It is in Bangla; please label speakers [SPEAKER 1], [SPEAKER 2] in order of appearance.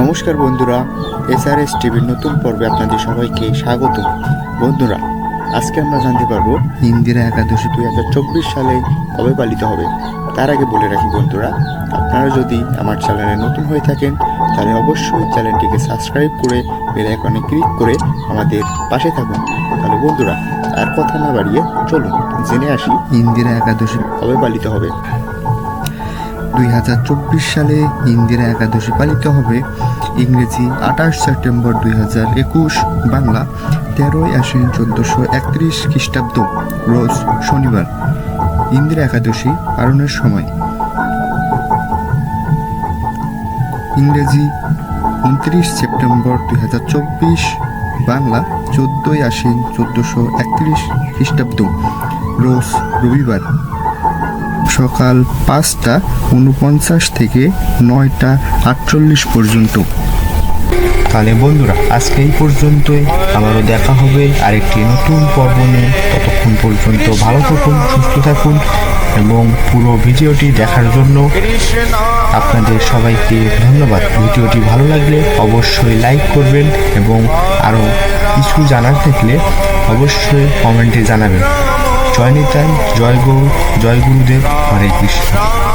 [SPEAKER 1] নমস্কার বন্ধুরা এসআরএস টিভির নতুন পর্বে আপনাদের সবাইকে স্বাগত। বন্ধুরা, আজকে আমরা জানতে পারব, ইন্দিরা একাদশী দুই হাজার চব্বিশ সালে কবে পালিত হবে? তার আগে বলে রাখি বন্ধুরা, আপনারা যদি আমার চ্যানেলে নতুন হয়ে থাকেন, তাহলে অবশ্যই চ্যানেলটিকে সাবস্ক্রাইব করে বেল আইকনে ক্লিক করে আমাদের পাশে থাকুন। তাহলে বন্ধুরা, আর কথা না বাড়িয়ে চলুন, জেনে আসি ইন্দিরা একাদশী কবে পালিত হবে। দুই চব্বিশ সালে ইন্দিরা একাদশী পালিত হবে। ইংরেজি আঠাশ সেপ্টেম্বর দুই হাজার একুশ, বাংলা তেরোই আশ্বিন চোদ্দোশো একত্রিশ খ্রিস্টাব্দ, রোজ শনিবার। ইন্দিরা একাদশী পালনের সময়। ইংরেজি উনত্রিশ সেপ্টেম্বর দুই হাজার চব্বিশ, বাংলা চোদ্দোই আশ্বিন চোদ্দোশো একত্রিশ খ্রিস্টাব্দ, রোজ রবিবার। সকাল পাঁচটা উনপঞ্চাশ থেকে নয়টা আটচল্লিশ পর্যন্ত। তাহলে বন্ধুরা, আজকে এই পর্যন্তই। আবারও দেখা হবে আরেকটি নতুন পর্ব নিয়ে। ততক্ষণ পর্যন্ত ভালো থাকুন, সুস্থ থাকুন এবং পুরো ভিডিওটি দেখার জন্য আপনাদের সবাইকে ধন্যবাদ। ভিডিওটি ভালো লাগলে অবশ্যই লাইক করবেন এবং আরও কিছু জানার থাকলে অবশ্যই কমেন্টে জানাবেন। জয় নিতাই জয় গৌর জয় গুরুদেব হরে কৃষ্ণ।